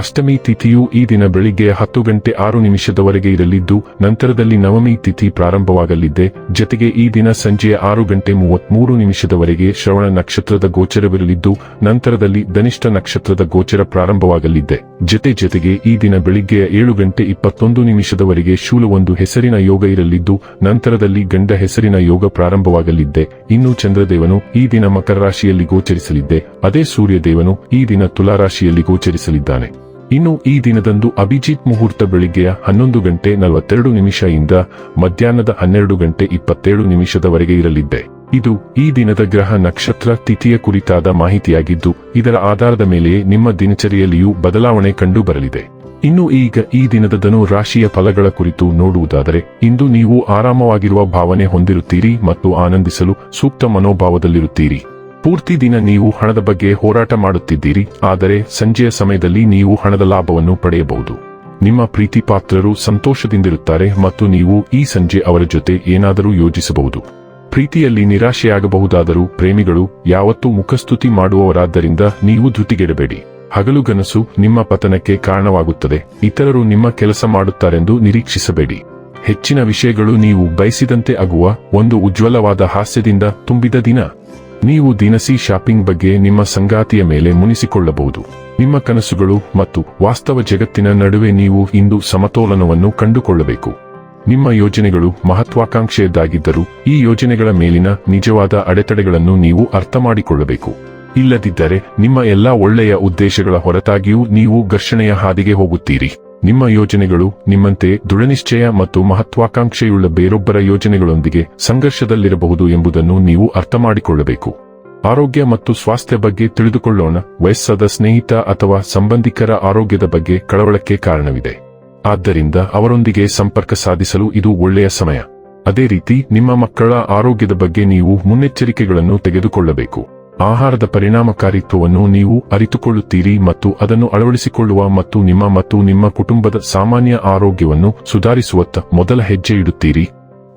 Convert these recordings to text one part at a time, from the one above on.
ಅಷ್ಟಮಿ ತಿಥಿಯು ಈ ದಿನ ಬೆಳಿಗ್ಗೆ ಹತ್ತು ಗಂಟೆ ಆರು ನಿಮಿಷದವರೆಗೆ ಇರಲಿದ್ದು, ನಂತರದಲ್ಲಿ ನವಮಿ ತಿಥಿ ಪ್ರಾರಂಭವಾಗಲಿದೆ. ಜತೆಗೆ ಈ ದಿನ ಸಂಜೆಯ ಆರು ಗಂಟೆ ಮೂವತ್ಮೂರು ನಿಮಿಷದವರೆಗೆ ಶ್ರವಣ ನಕ್ಷತ್ರದ ಗೋಚರವಿರಲಿದ್ದು, ನಂತರದಲ್ಲಿ ಧನಿಷ್ಠ ನಕ್ಷತ್ರದ ಗೋಚರ ಪ್ರಾರಂಭವಾಗಲಿದೆ. ಜತೆ ಜತೆಗೆ ಈ ದಿನ ಬೆಳಿಗ್ಗೆಯ ಏಳು ಗಂಟೆ ಇಪ್ಪತ್ತೊಂದು ನಿಮಿಷದವರೆಗೆ ಶೂಲವೊಂದು ಹೆಸರಿನ ಯೋಗ ಇರಲಿದ್ದು, ನಂತರದಲ್ಲಿ ಗಂಡ ಹೆಸರಿನ ಯೋಗ ಪ್ರಾರಂಭವಾಗಲಿದ್ದೆ ಇನ್ನು ಚಂದ್ರದೇವನು ಈ ದಿನ ಮಕರ ರಾಶಿಯಲ್ಲಿ ಗೋಚರಿಸಲಿದ್ದೆ ಅದೇ ಸೂರ್ಯದೇವನು ಈ ದಿನ ತುಲಾರಾಶಿಯಲ್ಲಿ ಗೋಚರಿಸಲಿದ್ದಾನೆ. ಇನ್ನು ಈ ದಿನದಂದು ಅಭಿಜಿತ್ ಮುಹೂರ್ತ ಬೆಳಿಗ್ಗೆಯ ಹನ್ನೊಂದು ಗಂಟೆ ನಲವತ್ತೆರಡು ನಿಮಿಷದಿಂದ ಮಧ್ಯಾಹ್ನದ ಹನ್ನೆರಡು ಗಂಟೆ ಇಪ್ಪತ್ತೇಳು ನಿಮಿಷದವರೆಗೆ ಇರಲಿದ್ದೆ. ಇದು ಈ ದಿನದ ಗ್ರಹ ನಕ್ಷತ್ರ ತಿಥಿಯ ಕುರಿತಾದ ಮಾಹಿತಿಯಾಗಿದ್ದು, ಇದರ ಆಧಾರದ ಮೇಲೆಯೇ ನಿಮ್ಮ ದಿನಚರಿಯಲ್ಲಿಯೂ ಬದಲಾವಣೆ ಕಂಡು ಬರಲಿದೆ ಇನ್ನು ಈಗ ಈ ದಿನದ ಧನು ರಾಶಿಯ ಫಲಗಳ ಕುರಿತು ನೋಡುವುದಾದರೆ, ಇಂದು ನೀವು ಆರಾಮವಾಗಿರುವ ಭಾವನೆ ಹೊಂದಿರುತ್ತೀರಿ ಮತ್ತು ಆನಂದಿಸಲು ಸೂಕ್ತ ಮನೋಭಾವದಲ್ಲಿರುತ್ತೀರಿ. ಪೂರ್ತಿ ದಿನ ನೀವು ಹಣದ ಬಗ್ಗೆ ಹೋರಾಟ ಮಾಡುತ್ತಿದ್ದೀರಿ, ಆದರೆ ಸಂಜೆಯ ಸಮಯದಲ್ಲಿ ನೀವು ಹಣದ ಲಾಭವನ್ನು ಪಡೆಯಬಹುದು. ನಿಮ್ಮ ಪ್ರೀತಿ ಪಾತ್ರರು ಸಂತೋಷದಿಂದಿರುತ್ತಾರೆ ಮತ್ತು ನೀವು ಈ ಸಂಜೆ ಅವರ ಜೊತೆ ಏನಾದರೂ ಯೋಜಿಸಬಹುದು. ಪ್ರೀತಿಯಲ್ಲಿ ನಿರಾಶೆಯಾಗಬಹುದಾದರೂ ಪ್ರೇಮಿಗಳು ಯಾವತ್ತೂ ಮುಖಸ್ತುತಿ ಮಾಡುವವರಾದ್ದರಿಂದ ನೀವು ಧೃತಿಗೆಡಬೇಡಿ. ಹಗಲುಗನಸು ನಿಮ್ಮ ಪತನಕ್ಕೆ ಕಾರಣವಾಗುತ್ತದೆ, ಇತರರು ನಿಮ್ಮ ಕೆಲಸ ಮಾಡುತ್ತಾರೆಂದು ನಿರೀಕ್ಷಿಸಬೇಡಿ. ಹೆಚ್ಚಿನ ವಿಷಯಗಳು ನೀವು ಬಯಸಿದಂತೆ ಆಗುವ ಒಂದು ಉಜ್ವಲವಾದ ಹಾಸ್ಯದಿಂದ ತುಂಬಿದ ದಿನ. ನೀವು ದಿನಸಿ ಶಾಪಿಂಗ್ ಬಗ್ಗೆ ನಿಮ್ಮ ಸಂಗಾತಿಯ ಮೇಲೆ ಮುನಿಸಿಕೊಳ್ಳಬಹುದು. ನಿಮ್ಮ ಕನಸುಗಳು ಮತ್ತು ವಾಸ್ತವ ಜಗತ್ತಿನ ನಡುವೆ ನೀವು ಇಂದು ಸಮತೋಲನವನ್ನು ಕಂಡುಕೊಳ್ಳಬೇಕು. ನಿಮ್ಮ ಯೋಜನೆಗಳು ಮಹತ್ವಾಕಾಂಕ್ಷೆಯದ್ದಾಗಿದ್ದರೂ ಈ ಯೋಜನೆಗಳ ಮೇಲಿನ ನಿಜವಾದ ಅಡೆತಡೆಗಳನ್ನು ನೀವು ಅರ್ಥ ಮಾಡಿಕೊಳ್ಳಬೇಕು ಇಲ್ಲದಿದ್ದರೆ ನಿಮ್ಮ ಎಲ್ಲಾ ಒಳ್ಳೆಯ ಉದ್ದೇಶಗಳ ಹೊರತಾಗಿಯೂ ನೀವು ಘರ್ಷಣೆಯ ಹಾದಿಗೆ ಹೋಗುತ್ತೀರಿ. ನಿಮ್ಮ ಯೋಜನೆಗಳು ನಿಮ್ಮಂತೆ ದೃಢನಿಶ್ಚಯ ಮತ್ತು ಮಹತ್ವಾಕಾಂಕ್ಷೆಯುಳ್ಳ ಬೇರೊಬ್ಬರ ಯೋಜನೆಗಳೊಂದಿಗೆ ಸಂಘರ್ಷದಲ್ಲಿರಬಹುದು ಎಂಬುದನ್ನು ನೀವು ಅರ್ಥ ಮಾಡಿಕೊಳ್ಳಬೇಕು ಆರೋಗ್ಯ ಮತ್ತು ಸ್ವಾಸ್ಥ್ಯ ಬಗ್ಗೆ ತಿಳಿದುಕೊಳ್ಳೋಣ. ವಯಸ್ಸಾದ ಸ್ನೇಹಿತ ಅಥವಾ ಸಂಬಂಧಿಕರ ಆರೋಗ್ಯದ ಬಗ್ಗೆ ಕಳವಳಕ್ಕೆ ಕಾರಣವಿದೆ. ಆದ್ದರಿಂದ ಅವರೊಂದಿಗೆ ಸಂಪರ್ಕ ಸಾಧಿಸಲು ಇದು ಒಳ್ಳೆಯ ಸಮಯ. ಅದೇ ರೀತಿ ನಿಮ್ಮ ಮಕ್ಕಳ ಆರೋಗ್ಯದ ಬಗ್ಗೆ ನೀವು ಮುನ್ನೆಚ್ಚರಿಕೆಗಳನ್ನು ತೆಗೆದುಕೊಳ್ಳಬೇಕು. ಆಹಾರದ ಪರಿಣಾಮಕಾರಿತ್ವವನ್ನು ನೀವು ಅರಿತುಕೊಳ್ಳುತ್ತೀರಿ ಮತ್ತು ಅದನ್ನು ಅಳವಡಿಸಿಕೊಳ್ಳುವ ಮತ್ತು ನಿಮ್ಮ ಮತ್ತು ನಿಮ್ಮ ಕುಟುಂಬದ ಸಾಮಾನ್ಯ ಆರೋಗ್ಯವನ್ನು ಸುಧಾರಿಸುವತ್ತ ಮೊದಲ ಹೆಜ್ಜೆ ಇಡುತ್ತೀರಿ.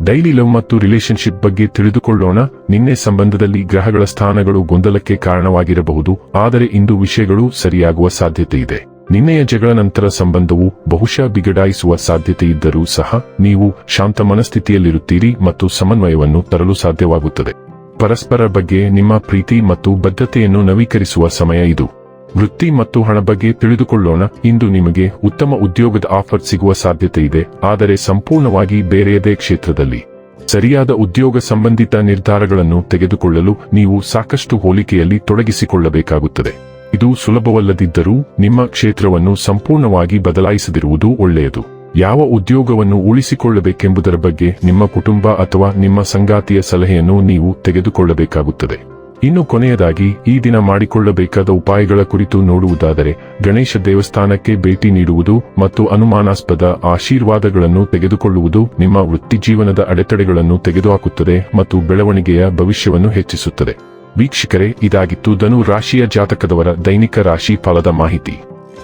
ಡೈಲಿ ಲವ್ ಮತ್ತು ರಿಲೇಶನ್ಶಿಪ್ ಬಗ್ಗೆ ತಿಳಿದುಕೊಳ್ಳೋಣ. ನಿನ್ನೆ ಸಂಬಂಧದಲ್ಲಿ ಗ್ರಹಗಳ ಸ್ಥಾನಗಳು ಗೊಂದಲಕ್ಕೆ ಕಾರಣವಾಗಿರಬಹುದು, ಆದರೆ ಇಂದು ವಿಷಯಗಳು ಸರಿಯಾಗುವ ಸಾಧ್ಯತೆ ಇದೆ ನಿನ್ನೆಯ ಜಗಳ ನಂತರ ಸಂಬಂಧವು ಬಹುಶಃ ಬಿಗಡಾಯಿಸುವ ಸಾಧ್ಯತೆ ಇದ್ದರೂ ಸಹ, ನೀವು ಶಾಂತ ಮನಸ್ಥಿತಿಯಲ್ಲಿರುತ್ತೀರಿ ಮತ್ತು ಸಮನ್ವಯವನ್ನು ತರಲು ಸಾಧ್ಯವಾಗುತ್ತದೆ. ಪರಸ್ಪರ ಬಗ್ಗೆ ನಿಮ್ಮ ಪ್ರೀತಿ ಮತ್ತು ಬದ್ಧತೆಯನ್ನು ನವೀಕರಿಸುವ ಸಮಯ ಇದು. ವೃತ್ತಿ ಮತ್ತು ಹಣ ಬಗ್ಗೆ ತಿಳಿದುಕೊಳ್ಳೋಣ. ಇಂದು ನಿಮಗೆ ಉತ್ತಮ ಉದ್ಯೋಗದ ಆಫರ್ ಸಿಗುವ ಸಾಧ್ಯತೆ ಇದೆ. ಆದರೆ ಸಂಪೂರ್ಣವಾಗಿ ಬೇರೆಯದೇ ಕ್ಷೇತ್ರದಲ್ಲಿ. ಸರಿಯಾದ ಉದ್ಯೋಗ ಸಂಬಂಧಿತ ನಿರ್ಧಾರಗಳನ್ನು ತೆಗೆದುಕೊಳ್ಳಲು ನೀವು ಸಾಕಷ್ಟು ಹೋಲಿಕೆಯಲ್ಲಿ ತೊಡಗಿಸಿಕೊಳ್ಳಬೇಕಾಗುತ್ತದೆ. ಇದು ಸುಲಭವಲ್ಲದಿದ್ದರೂ ನಿಮ್ಮ ಕ್ಷೇತ್ರವನ್ನು ಸಂಪೂರ್ಣವಾಗಿ ಬದಲಾಯಿಸದಿರುವುದು ಒಳ್ಳೆಯದು. ಯಾವ ಉದ್ಯೋಗವನ್ನು ಉಳಿಸಿಕೊಳ್ಳಬೇಕೆಂಬುದರ ಬಗ್ಗೆ ನಿಮ್ಮ ಕುಟುಂಬ ಅಥವಾ ನಿಮ್ಮ ಸಂಗಾತಿಯ ಸಲಹೆಯನ್ನು ನೀವು ತೆಗೆದುಕೊಳ್ಳಬೇಕಾಗುತ್ತದೆ. ಇನ್ನು ಕೊನೆಯದಾಗಿ, ಈ ದಿನ ಮಾಡಿಕೊಳ್ಳಬೇಕಾದ ಉಪಾಯಗಳ ಕುರಿತು ನೋಡುವುದಾದರೆ, ಗಣೇಶ ದೇವಸ್ಥಾನಕ್ಕೆ ಭೇಟಿ ನೀಡುವುದು ಮತ್ತು ಅನುಮಾನಾಸ್ಪದ ಆಶೀರ್ವಾದಗಳನ್ನು ತೆಗೆದುಕೊಳ್ಳುವುದು ನಿಮ್ಮ ವೃತ್ತಿಜೀವನದ ಅಡೆತಡೆಗಳನ್ನು ತೆಗೆದುಹಾಕುತ್ತದೆ ಮತ್ತು ಬೆಳವಣಿಗೆಯ ಭವಿಷ್ಯವನ್ನು ಹೆಚ್ಚಿಸುತ್ತದೆ. ವೀಕ್ಷಕರೇ, ಇದಾಗಿತ್ತು ಧನು ರಾಶಿಯ ಜಾತಕದವರ ದೈನಿಕ ರಾಶಿ ಫಲದ ಮಾಹಿತಿ.